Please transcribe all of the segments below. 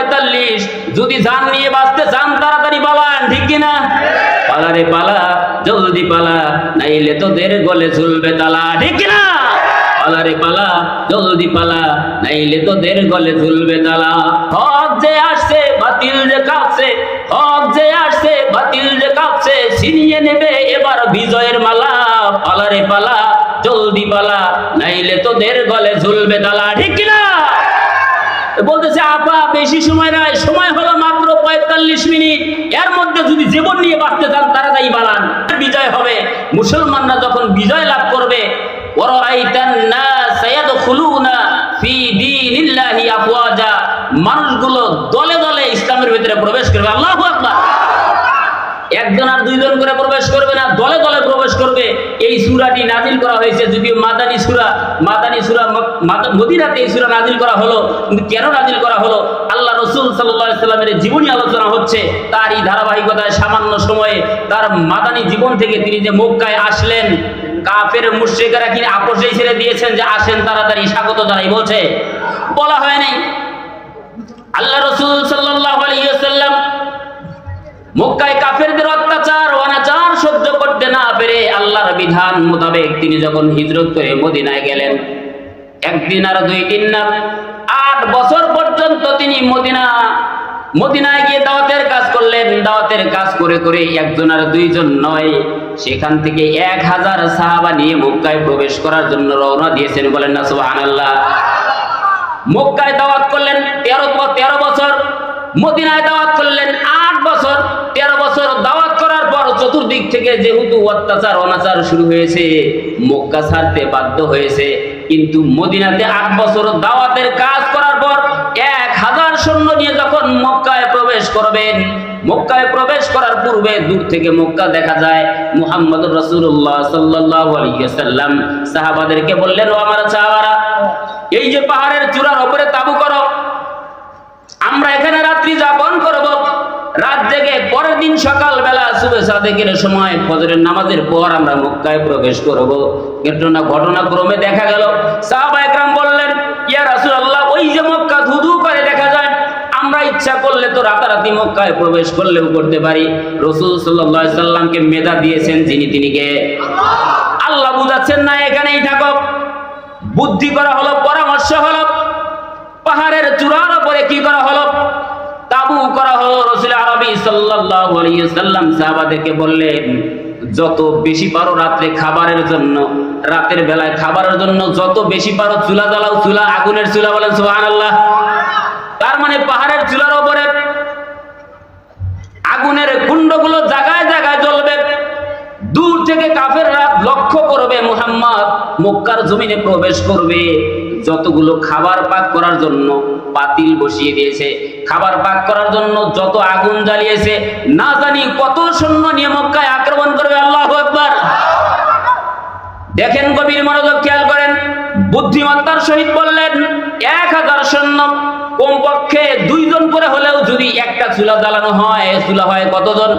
পঁয়তাল্লিশ। যদি যান নিয়ে বাঁচতে চান, তাড়াতাড়ি পালান, ঠিক কিনা? পালা রে পালা, জলদি পালা, নাইলে তোদের গলে ঝুলবে তালা, ঠিক কিনা? পালা রে পালা, জলদি পালা, নাইলে তোদের গলে ঝুলবে তালা। হক যে আসছে, বাতিল যে কাঁপছে, হক যে আসছে, বাতিল যে কাঁপছে, ছিনিয়ে নেবে এবার বিজয়ের মালা। পালা রে পালা, জলদি পালা, নাইলে তোদের গলে ঝুলবে তালা, ঠিক কিনা? বলতেছে আপা বেশি সময় নয়, সময় হলো মাত্র পঁয়তাল্লিশ মিনিট। এর মধ্যে যদি জীবন নিয়ে বাঁচতে চান তাড়াতাড়ি বাড়ান বিজয় হবে। মুসলমানরা যখন বিজয় লাভ করবে মানুষগুলো দলে দলে ইসলামের ভিতরে প্রবেশ করবে। আল্লাহু একজন আর দুইজন করে প্রবেশ করবে না, দলে দলে প্রবেশ করবে। এই সূরাটি নাজিল করা হয়েছে যদিও মাদানী সূরা মাদানী সূরা মদিনাতে এই সূরা নাজিল করা হলো, কিন্তু কেন নাজিল করা হলো? আল্লাহ রসুল আলাইহি সাল্লামের জীবনী আলোচনা হচ্ছে, তার এই ধারাবাহিকতায় সামান্য সময়ে তার মাদানী জীবন থেকে তিনি যে মক্কায় আসলেন, কাফের মুশরিকেরা কি আপোষেই ছেড়ে দিয়েছেন যে আসেন তাড়াতাড়ি? স্বাগত জানাই বলছে। বলা হয় নাই। আল্লাহ রসুল সাল্লাল্লাহু আলাইহি ওয়াসাল্লাম মক্কায় কাফেরদের অত্যাচার, অনাচার সহ্য করতে না পেরে আল্লাহর বিধান মোতাবেক তিনি যখন হিজরত করে মদিনায় গেলেন, একদিন আর দুই দিন না, আট বছর পর্যন্ত তিনি মদিনা, মদিনায় গিয়ে দাওয়াতের কাজ করলেন। দাওয়াতের কাজ করে করে একজন আর দুইজন নয়, সেখান থেকে এক হাজার সাহাবা নিয়ে মক্কায় প্রবেশ করার জন্য রওনা দিয়েছেন। বলেন না, সুবহানাল্লাহ। মক্কায় দাওয়াত করলেন তেরো তেরো বছর, মদিনায় দাওয়াত করলেন আট বছর। চতুর্দিক থেকে যেহেতু অত্যাচার, অনাচার শুরু হয়েছে, মক্কা ছাড়তে বাধ্য হয়েছে, কিন্তু মদিনাতে আট বছর দাওয়াতের কাজ করার পর এক হাজার সৈন্য নিয়ে যখন মক্কায় প্রবেশ করবেন, মক্কায় প্রবেশ করার পূর্বে দূর থেকে মক্কা দেখা যায় মুহাম্মদ রসুল্লাহ সাল্লাহ আলিয়াল্লাম সাহাবাদেরকে বললেন, ও আমার সাহাবারা এই যে পাহাড়ের চূড়ার উপরে তাবু করো, আমরা এখানে রাত্রি যাপন করব। রাত জেগে পরের দিন সকাল বেলা সুবে সাদেকের সময় ফজরের নামাজের পর আমরা মক্কায় প্রবেশ করব। ঘটনা ঘটনাক্রমে দেখা গেল, সাহাবা একরাম বললেন, ইয়া রাসূলুল্লাহ, ওই যে মক্কা ধুধু করে দেখা যায়, আমরা ইচ্ছা করলে তো রাতারাতি মক্কায় প্রবেশ করলেও করতে পারি। রসুল আলাইহি সাল্লামকে মেধা দিয়েছেন, যিনি তিনি কে আল্লাহ বুঝাচ্ছেন না, এখানেই থাকো। বুদ্ধি করা হলো, পরামর্শ হলো, পাহাড়ের চূড়ার উপরে কি করা হলো? তাবু করা হলো রসুল আরবি সাল্লাল্লাহু সাল্লাম। সাহাবাদেরকে বললেন, যত বেশি পারো রাত্রে খাবারের জন্য, রাতের বেলায় খাবারের জন্য, যত বেশি পারো চুলা জ্বালাও, চুলা আগুনের চুলা বলেন, সুবহানাল্লাহ। তার মানে পাহাড়ের চুলার উপরে আগুনের কুণ্ডগুলো জায়গায় জায়গায় জ্বলবে। দূর থেকে কাফেররা লক্ষ্য করবে, মুহাম্মদ মক্কার জমিনে প্রবেশ করবে। যতগুলো খাবার পাক করার জন্য পাতিল বসিয়ে দিয়েছে। খাবার পাক করার জন্য যত আগুন জ্বালিয়েছে, না জানি কত সৈন্য নিয়ে আক্রমণ করবে আল্লাহ আকবার। দেখেন কবির মনোযোগ খেয়াল করেন, বুদ্ধিমত্তার সহিত বললেন, এক হাজার সৈন্য কমপক্ষে দুইজন করে হলেও যদি একটা চুলা জ্বালানো হয় চুলা হয় কতজন?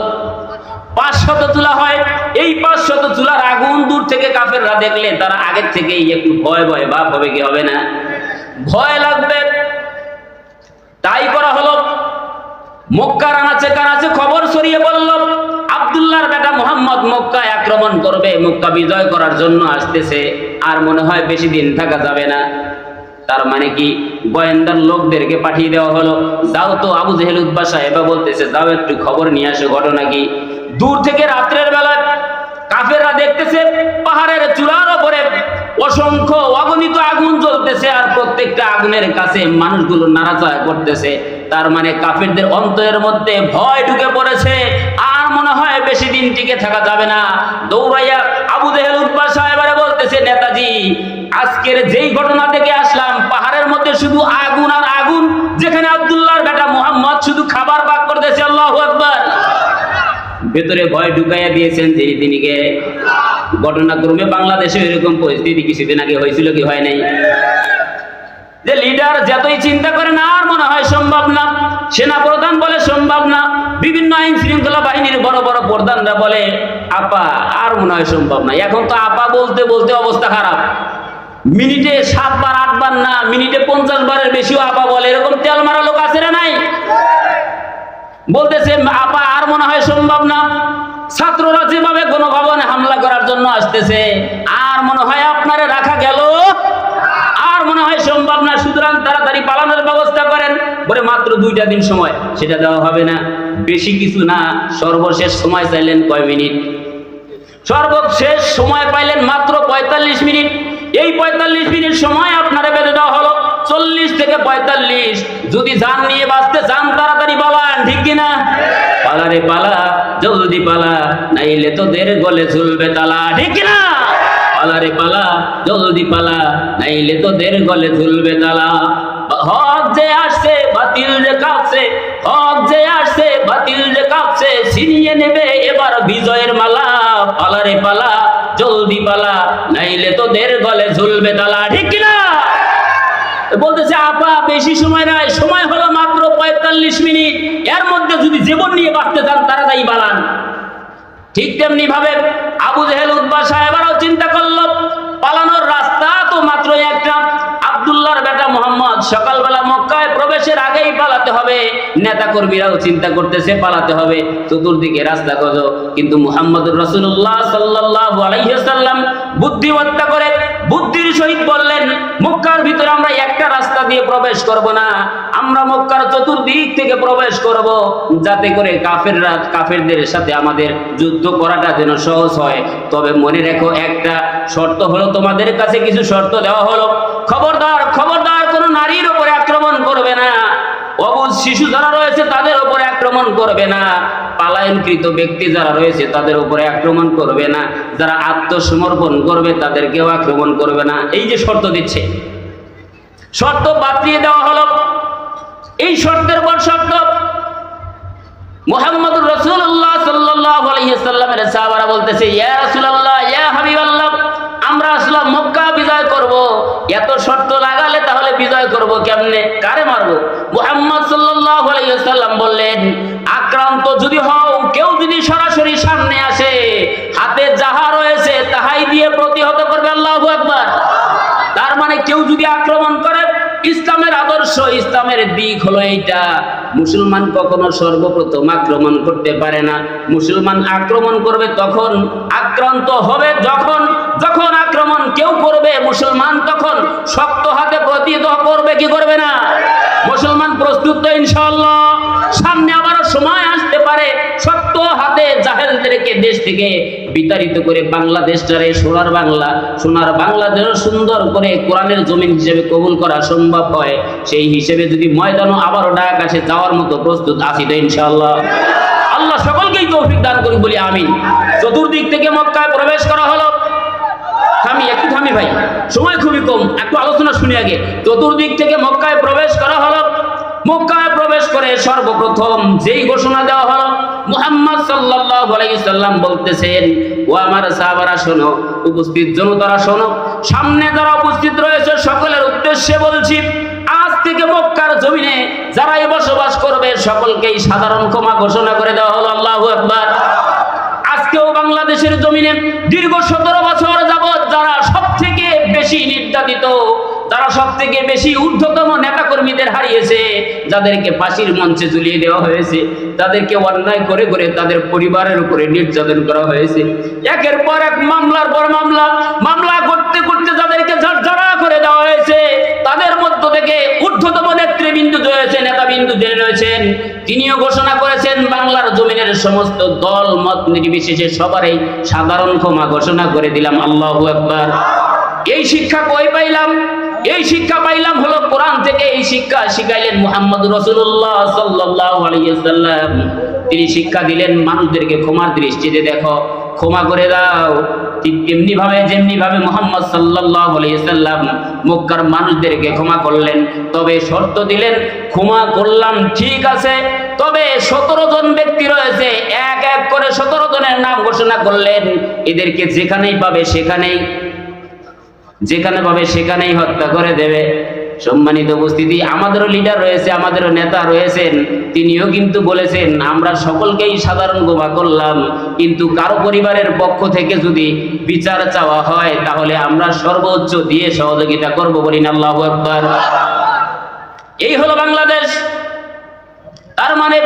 পাঁচশত চুলা হয়। এই পাঁচশত চুলার আগুন দূর থেকে কাফেররা দেখলে তারা আগের থেকেই একটু ভয় ভয় ভাব হবে কি হবে না। ভয় লাগবে। তাই করা হলো। মক্কার আনাচে কানাচে খবর ছড়িয়ে বলল আব্দুল্লাহর বেটা মোহাম্মদ মক্কায় আক্রমণ করবে, মক্কা বিজয় করার জন্য আসতেছে। আর মনে হয় বেশি দিন থাকা যাবে না। তার মানে কি? গোয়েন্দার লোকদেরকে পাঠিয়ে দেওয়া হলো। যাও তো আবু জেহেল উদ্বা সাহেবা বলতেছে, যাও একটু খবর নিয়ে আসো, ঘটনা কি? দূর থেকে রাত্রের বেলা কাফেররা দেখতেছে, পাহাড়ের চূড়ার উপরে অসংখ্য অগণিত আগুন জ্বলতেছে আর প্রত্যেকটা আগুনের কাছে মানুষগুলো নাড়াচাড়া করতেছে। তার মানে কাফেরদের অন্তরের মধ্যে ভয় ঢুকে পড়েছে। আর মনে হয় বেশি দিন টিকে থাকা যাবে না। দৌড়াইয়া আবু জেহেল উদ্বা সাহেবারে বলতেছে, নেতাজি, আজকের যেই ঘটনা থেকে আসলাম, পাহাড়ের মধ্যে শুধু আগুন আর আগুন, যেখানে আব্দুল্লাহর বেটা মোহাম্মদ শুধু খাবার পাক করতেছে, আল্লাহ আকবার। ভেতরে ভয় ঢুকাইয়া দিয়েছেন যিনি তিনিকে ঘটনাক্রমে বাংলাদেশে এরকম পরিস্থিতি কিছুদিন আগে হয়েছিল কি হয় নাই? যে লিডার যতই চিন্তা করেন, আর মনে হয় সম্ভব না। সেনা প্রধান বলে সম্ভব না। বিভিন্ন আইন শৃঙ্খলা বাহিনীর বড় বড় প্রধানরা বলে, আপা, আর মনে হয় সম্ভব না। এখন তো আপা বলতে বলতে অবস্থা খারাপ। মিনিটে সাতবার, আটবার না, মিনিটে পঞ্চাশ বারের বেশিও আপা বলে। এরকম তেল মারা লোক আছে না নাই? বলতেছে আপা, আর মনে হয় সম্ভব না। ছাত্ররা যেভাবে গণভবনে হামলা করার জন্য আসতেছে, আর মনে হয় আপনারে রাখা গেল। আর মনে হয় সম্ভব না, সুতরাং তাড়াতাড়ি পালানোর ব্যবস্থা করেন। বলে মাত্র দুইটা দিন সময় সেটা দেওয়া হবে না। বেশি কিছু না, সর্বশেষ সময় চাইলেন কয় মিনিট? সর্বশেষ সময় পাইলেন মাত্র পঁয়তাল্লিশ মিনিট। এই পঁয়তাল্লিশ মিনিট সময় আপনারা বেঁধে দেওয়া হলো। চল্লিশ থেকে পঁয়তাল্লিশ। যদি যান নিয়ে বাঁচতে চান তাড়াতাড়ি পালান, ঠিক কিনা পালা রে পালা, জলদি পালা, নাইলে তোদের গলে চলবে তালা, ঠিক কিনা পালা রে পালা, জলদি পালা, নাইলে তোদের গলে ঝুলবে তালা। হক যে আসছে, বাতিল যে কাঁপছে, হক যে আসছে, বাতিল যে কাঁপছে, ছিনিয়ে নেবে এবার বিজয়ের মালা। পালা রে পালা, জলদি পালা, নাইলে তোদের গলে ঝুলবে তালা, ঠিক কিনা বলতেছে, আপা, বেশি সময় নাই। সময় হলো মাত্র পঁয়তাল্লিশ মিনিট। এর মধ্যে যদি জীবন নিয়ে বাঁচতে চান, তাড়াতাড়ি বাড়ান। ঠিক তেমনি ভাবে আবু জেহেল উদ্বা সাহেবারাও চিন্তা করল, পালানোর রাস্তা তো মাত্র একটা। আব্দুল্লাহর বেটা মোহাম্মদ সকালবেলা মক্কায় প্রবেশের আগেই পালাতে হবে। নেতা কর্মীরাও চিন্তা করতেছে, পালাতে হবে। চতুর্দিকে রাস্তা কত কিন্তু মুহাম্মদুর রসুল্লাহ সাল্লাল্লাহু আলাইহি সাল্লাম বুদ্ধিমত্তা করে বুদ্ধির সহিত বললেন, মক্কার ভিতরে আমরা একটা রাস্তা দিয়ে প্রবেশ করব না। আমরা মক্কার চতুর্দিক থেকে প্রবেশ করব যাতে করে কাফেররা, কাফেরদের সাথে আমাদের যুদ্ধ করাটা যেন সহজ হয়। তবে মনে রেখো, একটা শর্ত হলো, তোমাদের কাছে কিছু শর্ত দেওয়া হলো। খবরদার খবরদার কোনো নারীর উপরে আক্রমণ করবে না। অবুজ শিশু যারা রয়েছে, তাদের উপরে আক্রমণ করবে না। পালায়নকৃত ব্যক্তি যারা রয়েছে, তাদের উপরে আক্রমণ করবে না। যারা আত্মসমর্পণ করবে, তাদেরকেও আক্রমণ করবে না। এই যে শর্ত দিচ্ছে। শর্ত বাতিয়ে দেওয়া হলো। এই শর্তের পর শর্ত। মুহাম্মদুর রাসূলুল্লাহ সাল্লাল্লাহু আলাইহি সাল্লামের সাহাবারা বলতেছে, ইয়া রাসূলুল্লাহ, ইয়া হাবিবাল্লাহ এত শর্ত লাগালে তাহলে বিজয় করব কেমনে? কারে মারবো? মুহাম্মদ সাল্লাম বললেন, আক্রান্ত যদি হও, কেউ যদি সরাসরি সামনে আসে, হাতে যাহা রয়েছে তাহাই দিয়ে প্রতিহত করবে আল্লাহু আকবার। তার মানে কেউ যদি আক্রমণ করে, ইসলামের আদর্শ, ইসলামের দিক হলো এইটা। মুসলমান কখনো সর্বপ্রথম আক্রমণ করতে পারে না। মুসলমান আক্রমণ করবে তখন, আক্রান্ত হবে যখন যখন আক্রমণ কেউ করবে মুসলমান তখন শক্ত হাতে প্রতিহত করবে, কি করবে না? মুসলমান প্রস্তুত তো ইনশাআল্লাহ। সামনে আবারও সময় আসতে পারে। শক্ত হাতে জাহেলদেরকে দেশ থেকে বিতাড়িত করে বাংলাদেশটারে সোনার বাংলা সোনার বাংলা যেন সুন্দর করে কোরআনের জমিন হিসেবে কবুল করা সম্ভব হয়। সেই হিসেবে যদি ময়দানও আবারও ডাক আসে, যাওয়ার মতো প্রস্তুত আছি তো ইনশাআল্লাহ। আল্লাহ সকলকেই তৌফিক দান করি বলি আমিন। চতুর্দিক থেকে মক্কায় প্রবেশ করা হলো। থামি, একটু থামি ভাই। সময় খুবই কম, একটু আলোচনা শুনি আগে। চতুর্দিক থেকে মক্কায় প্রবেশ করা হলো। মক্কায় প্রবেশ করে সর্বপ্রথম যেই ঘোষণা দেওয়া হলো, মুহাম্মদ সাল্লাল্লাহু আলাইহি সাল্লাম বলতেছেন, ও আমার সাহাবারা, শোনো, উপস্থিত জনতারা, শোনো, সামনে যারা উপস্থিত রয়েছে, সকলের উদ্দেশ্যে বলছি, আজ থেকে মক্কার জমিনে যারাই বসবাস করবে, সকলকেই সাধারণ ক্ষমা ঘোষণা করে দেওয়া হলো, আল্লাহু আকবার। আজকেও বাংলাদেশের জমিনে দীর্ঘ সতেরো বছর যারা সব বেশি নির্যাতিত, যারা সব থেকে বেশি ঊর্ধ্বতম নেতা কর্মীদের হারিয়েছে, যাদেরকে ফাঁসির মঞ্চে ঝুলিয়ে দেওয়া হয়েছে, তাদেরকে অন্যায় করে করে তাদের পরিবারের উপরে নির্যাতন করা হয়েছে। একের পর এক মামলার পর মামলা মামলা করতে করতে যাদেরকে ঝরঝরা করে দেওয়া হয়েছে, তাদের থেকে ঊর্ধ্বতম নেতৃবৃন্দ রয়েছে নেতাবিন্দু যে রয়েছেন, তিনিও ঘোষণা করেছেন, বাংলার জমিনের সমস্ত দল, মত নির্বিশেষে সবারই সাধারণ ক্ষমা ঘোষণা করে দিলাম। আল্লাহ একবার এই শিক্ষা কই পাইলাম? এই শিক্ষা পাইলাম হলো কোরআন থেকে, এই শিক্ষা শিখাইলেন মোহাম্মদ রসুল্লাহ সাল্লাহ আলাইসাল্লাম তিনি শিক্ষা দিলেন, মানুষদেরকে ক্ষমার দৃষ্টিতে দেখো। ক্ষমা করে দাও। তেমনি ভাবে যেমনি ভাবে মোহাম্মদ সাল্লাহ আলাইসাল্লাম মক্কার মানুষদেরকে ক্ষমা করলেন, তবে শর্ত দিলেন, ক্ষমা করলাম, ঠিক আছে, তবে সতেরো জন ব্যক্তি রয়েছে, এক এক করে সতেরো জনের নাম ঘোষণা করলেন। এদেরকে যেখানেই পাবে সেখানেই, যেখানে পাবে সেখানেই হত্যা করে দেবে। সম্মানিত উপস্থিতি, আমাদেরও লিডার রয়েছে, আমাদেরও নেতা রয়েছেন, তিনিও কিন্তু বলেছেন, আমরা সকলকেই সাধারণ গোবা করলাম, কিন্তু কারও পরিবারের পক্ষ থেকে যদি বিচার চাওয়া হয়, তাহলে আমরা সর্বোচ্চ দিয়ে সহযোগিতা করব বলি না আল্লাহ একবার এই হলো বাংলাদেশ। তার মানে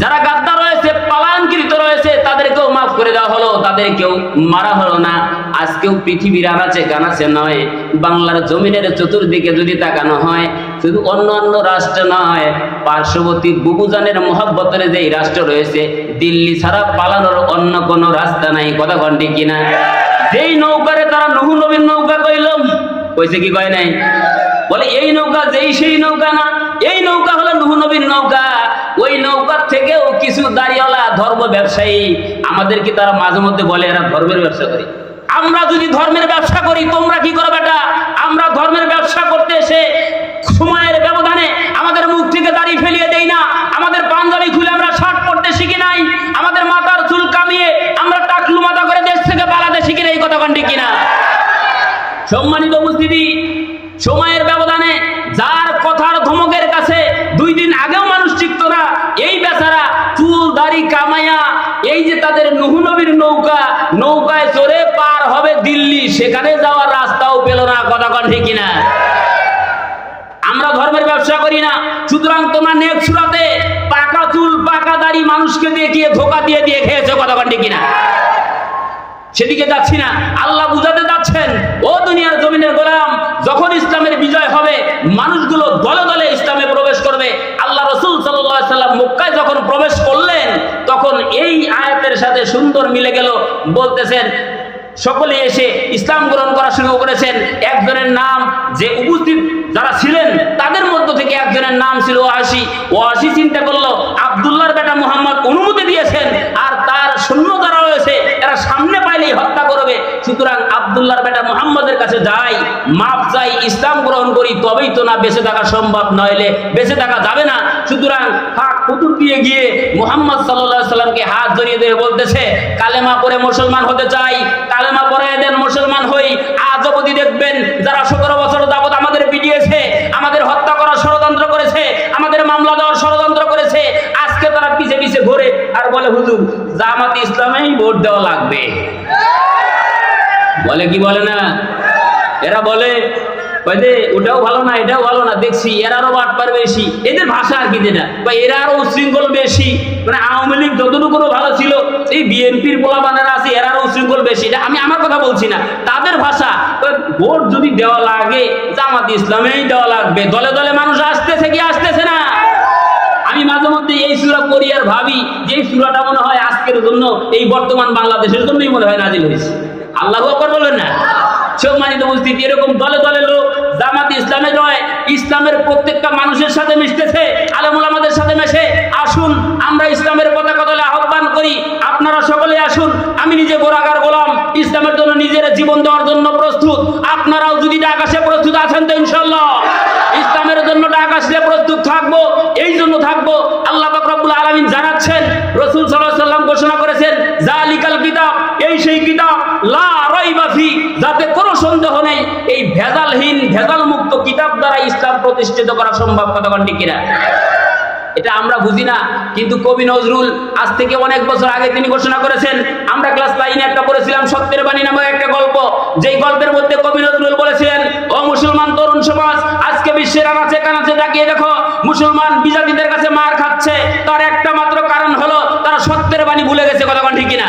যারা গাদ্দা রয়েছে পালায়নকৃত রয়েছে, তাদেরকেও মাফ করে দেওয়া হলো, তাদেরকেও মারা হলো না। আজকেও পৃথিবীর আনাচে কানাচে নয়, বাংলার জমিনের চতুর্দিকে যদি তাকানো হয়, শুধু অন্য অন্য রাষ্ট্র নয়, পার্শ্ববর্তী বুবুজানের মহাব্বতের যেই রাষ্ট্র রয়েছে, দিল্লি ছাড়া পালানোর অন্য কোনো রাস্তা নাই, কথা ঘন্টি কিনা? যেই নৌকারে তারা নহু নবীন নৌকা কইল, কইছে কি কয় নাই? বলে, এই নৌকা যেই সেই নৌকা না, এই নৌকা হলো নহু নবীর নৌকা। ওই নৌকার থেকেও কিছু দাঁড়িয়েওয়ালা ধর্ম ব্যবসায়ী আমাদেরকে তারা মাঝে মধ্যে বলে, এরা ধর্মের ব্যবসা করি। আমরা যদি ধর্মের ব্যবসা করি, তোমরা কি করো বেটা? আমরা ধর্মের ব্যবসা করতে এসে সময়ের ব্যবধানে আমাদের মুখ থেকে দাঁড়িয়ে ফেলিয়ে দেই না। আমাদের পাঞ্জাবি খুলে আমরা শার্ট পরতে শিখি নাই। আমাদের মাথার চুল কামিয়ে আমরা টাকলু মাথা করে দেশ থেকে পালাতে শিখি না এই কথা কন্টি কিনা? সম্মানিত উপস্থিতি, সময়ের সেখানে যাওয়ার রাস্তাও পেল না, কথা কন ঠিক কিনা? আমরা ধর্মের ব্যবসা করি না, সুতরাং তোমরা নেক সুরাতে পাকা চুল, পাকা দাড়ি মানুষকে দেখিয়ে ধোকা দিয়ে দিয়ে খেয়েছো, কথা কন ঠিক কিনা? সেদিকে যাচ্ছি না। আল্লাহ বুঝাতে যাচ্ছেন, ও দুনিয়ার জমিনের গোলাম, যখন ইসলামের বিজয় হবে, মানুষগুলো দলে দলে ইসলামে প্রবেশ করবে। আল্লাহ রসুল সাল্লাম মক্কায় যখন প্রবেশ করলেন, তখন এই আয়াতের সাথে সুন্দর মিলে গেল, বলতেছেন সকলে এসে ইসলাম গ্রহণ করা শুরু করেছেন। একজনের নাম যে উপস্থিত যারা ছিলেন, তাদের মধ্য থেকে একজনের নাম ছিল ওয়াসি। ওয়াসি চিন্তা করল, আবদুল্লাহর বেটা মোহাম্মদ অনুমতি দিয়েছেন, আর তার সৈন্য যারা রয়েছে এরা সামনে পাইলেই হত্যা করবে সুতরাং আবদুল্লাহর বেটা মোহাম্মদের কাছে যাই মাপ চাই, ইসলাম গ্রহণ করি, তবেই তো না বেঁচে থাকা সম্ভব, নইলে বেঁচে থাকা যাবে না। সুতরাং কুতুর দিয়ে গিয়ে মোহাম্মদ সাল্লামকে হাত দিয়ে বলতেছে, কালেমা পরে মুসলমান হতে চাই, কালেমা পরে দেন মুসলমান হই। আজ অবধি দেখবেন যারা সতেরো বছর যাবত আমাদের পিটিয়েছে, আমাদের হত্যা করার ষড়যন্ত্র করেছে, আমাদের মামলা দেওয়ার ষড়যন্ত্র করেছে, আজকে তারা পিছে পিছে ঘুরে আর বলে, হুজুর, জামাত ইসলামেই ভোট দেওয়া লাগবে। বলে কি বলে না? এরা বলে ওটাও ভালো না, এটাও ভালো না। দেখছি এরারও বাটপার বেশি। এদের ভাষা আর কি যেটা? বা এরা আরও উশৃঙ্খল বেশি। মানে আওয়ামী লীগ যতটুকু ভালো ছিল, এই বিএনপির পোলা বানারা আছে এরারও উশৃঙ্খল বেশি। এটা আমি আমার কথা বলছি না, তাদের ভাষা। ভোট যদি দেওয়া লাগে, জামাত ইসলামেই দেওয়া লাগবে। দলে দলে মানুষ আসতেছে কি আসতেছে না? আমি মাঝে মধ্যে এই সুরা করি আর ভাবি, যে সুরাটা মনে হয় আজকের জন্য, এই বর্তমান বাংলাদেশের জন্যই মনে হয় নাজিল হয়েছে। আল্লাহ আকবর বলেন না। সম্মানিত উপস্থিতি, এরকম দলে দলে লোক জামাত ইসলামে নয়, ইসলামের প্রত্যেকটা মানুষের সাথে মিশতেছে, আলমুল আমাদের সাথে মেশে। আসুন, আমরা ইসলামের পতাকা দলে আহ্বান করি, আপনারা সকলে আসুন, আমি নিজে গোরাগার গোলাম, ইসলামের জন্য নিজের জীবন দেওয়ার জন্য প্রস্তুত, আপনারাও যদি আকাশে প্রস্তুত আছেন তো ইনশাল্লাহ ইসলামের জন্য ডাক আসলে প্রস্তুত থাকব, এই জন্য থাকব। আল্লাহ পাক রব্বুল আলামিন জানাচ্ছেন, রসুল সাল্লাল্লাহু সাল্লাম ঘোষণা করেছেন জালিকাল কিতাব এই সেই কিতাব লা রাইবা ফি, যাতে কোনো সন্দেহ নেই, এই ভেজালহীন ভেজাল মুক্ত কিতাব দ্বারা ইসলাম প্রতিষ্ঠিত করা সম্ভব কথা ঠিক কিনা? এটা আমরা বুঝি না, কিন্তু কবি নজরুল আজ থেকে অনেক বছর আগে তিনি ঘোষণা করেছেন, আমরা ক্লাস লাইনে একটা পড়েছিলাম সত্যের বাণী নামক একটা গল্প, যেই গল্পের মধ্যে কবি নজরুল বলেছিলেন, ও মুসলমান তরুণ সমাজ, আজকে বিশ্বের আনাচে কানাচে তাকিয়ে দেখো, মুসলমান বিজাতিদের কাছে মার খাচ্ছে, তার একটা মাত্র কারণ হলো, তারা সত্যের বাণী ভুলে গেছে কতক্ষণ ঠিক কিনা?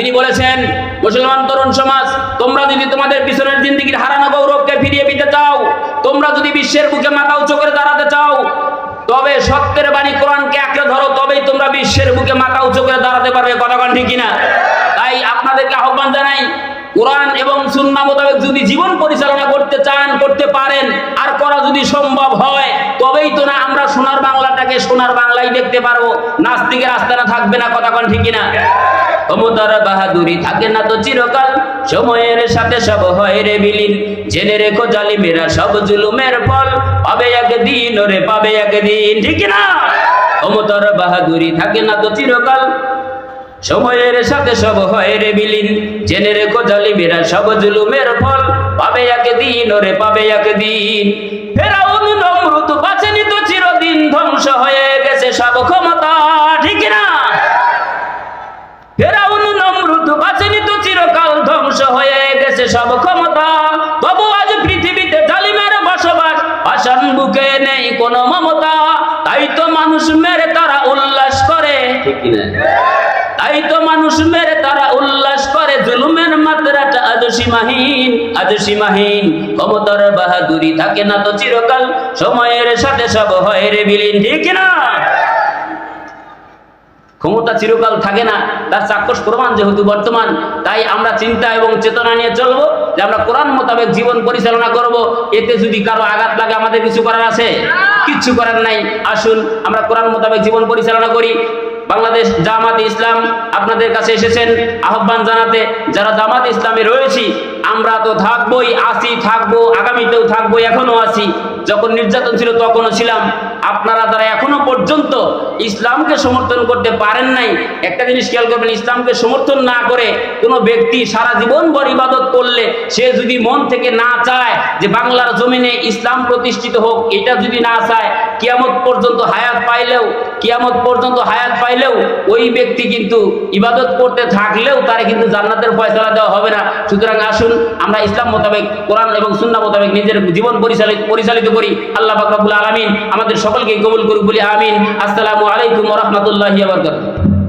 তিনি বলেছেন, মুসলমান তরুণ সমাজ, তোমরা যদি তোমাদের পিছনের জিন্দিগির হারানো গৌরবকে ফিরিয়ে পেতে চাও, তোমরা যদি বিশ্বের বুকে মাথা উঁচু করে দাঁড়াতে চাও, তবে সত্যের বাণী কোরআনকে আঁকড়ে ধরো, তবেই তোমরা বিশ্বের বুকে মাথা উঁচু করে দাঁড়াতে পারবে। কতক্ষণ ঠিক কিনা? তাই আপনাদেরকে আহ্বান জানাই, কোরআন এবং সুন্না মোতাবেক যদি জীবন পরিচালনা করতে চান, করতে পারেন, আর করা যদি সম্ভব হয়, তবেই তো না আমরা সোনার বাংলাটাকে সোনার বাংলায় দেখতে পারব। নাস্তিকের আস্তানা থাকবে না কতক্ষণ ঠিক কিনা? ক্ষমতার বাহাদুরি থাকে না তো চিরকাল। সময়ের সাথে সব হয় রে বিলীন। জেনে রেখো জালিমেরা সব জুলুমের ফল। পাবে একদিন ওরে, পাবে একদিন, ঠিক না ক্ষমতার বাহাদুরি থাকে না তো চিরকাল। সময়ের সাথে সব হয় রে বিলীন। জেনে রেখো জালিমেরা সব জুলুমের ফল। পাবে একদিন ওরে, পাবে একদিন। কিনা? তাই তো মানুষ মেরে তারা উল্লাস করে জুলুমের মাত্রাটা আজ সীমাহীন আজ সীমাহীন ক্ষমতার বাহাদুরি থাকে না তো চিরকাল সময়ের সাথে সব হয় রে বিলীন ঠিক না ক্ষমতা চিরকাল থাকে না তার চাক্ষুষ প্রমাণ যেহেতু বর্তমান তাই আমরা চিন্তা এবং চেতনা নিয়ে চলবো যে আমরা কোরআন মোতাবেক জীবন পরিচালনা করব। এতে যদি কারও আঘাত লাগে আমাদের কিছু করার আছে? কিচ্ছু করার নাই। আসুন আমরা কোরআন মোতাবেক জীবন পরিচালনা করি। বাংলাদেশ জামাত ইসলাম আপনাদের কাছে এসেছেন। আহ্বান জানাতে যারা জামাত ইসলামে রয়েছি আমরা তো থাকবোই, আসি, থাকব, আগামীতেও থাকব, এখনও আছি যখন নির্যাতন ছিল তখনও ছিলাম। আপনারা যারা এখনও পর্যন্ত ইসলামকে সমর্থন করতে পারেন নাই, একটা জিনিস খেয়াল করবেন, ইসলামকে সমর্থন না করে কোনো ব্যক্তি সারা জীবন ভর ইবাদত করলে, সে যদি মন থেকে না চায় যে বাংলার জমিনে ইসলাম প্রতিষ্ঠিত হোক, এটা যদি না চায়, কিয়ামত পর্যন্ত হায়াত পাইলেও, কিয়ামত পর্যন্ত হায়াত পাইলেও, ওই ব্যক্তি কিন্তু ইবাদত করতে থাকলেও তারা কিন্তু জান্নাতের ফয়সালা দেওয়া হবে না। সুতরাং আসুন আমরা ইসলাম মোতাবেক, কোরআন এবং সুন্না মোতাবেক নিজের জীবন পরিচালিত পরিচালিত করি। আল্লাহ বাকরাবুল আলমিন আমাদের সকলকে কবুল করুক, বলি আমিন। আসসালামু আলাইকুম রহমতুল্লাহ বারকাতুহ।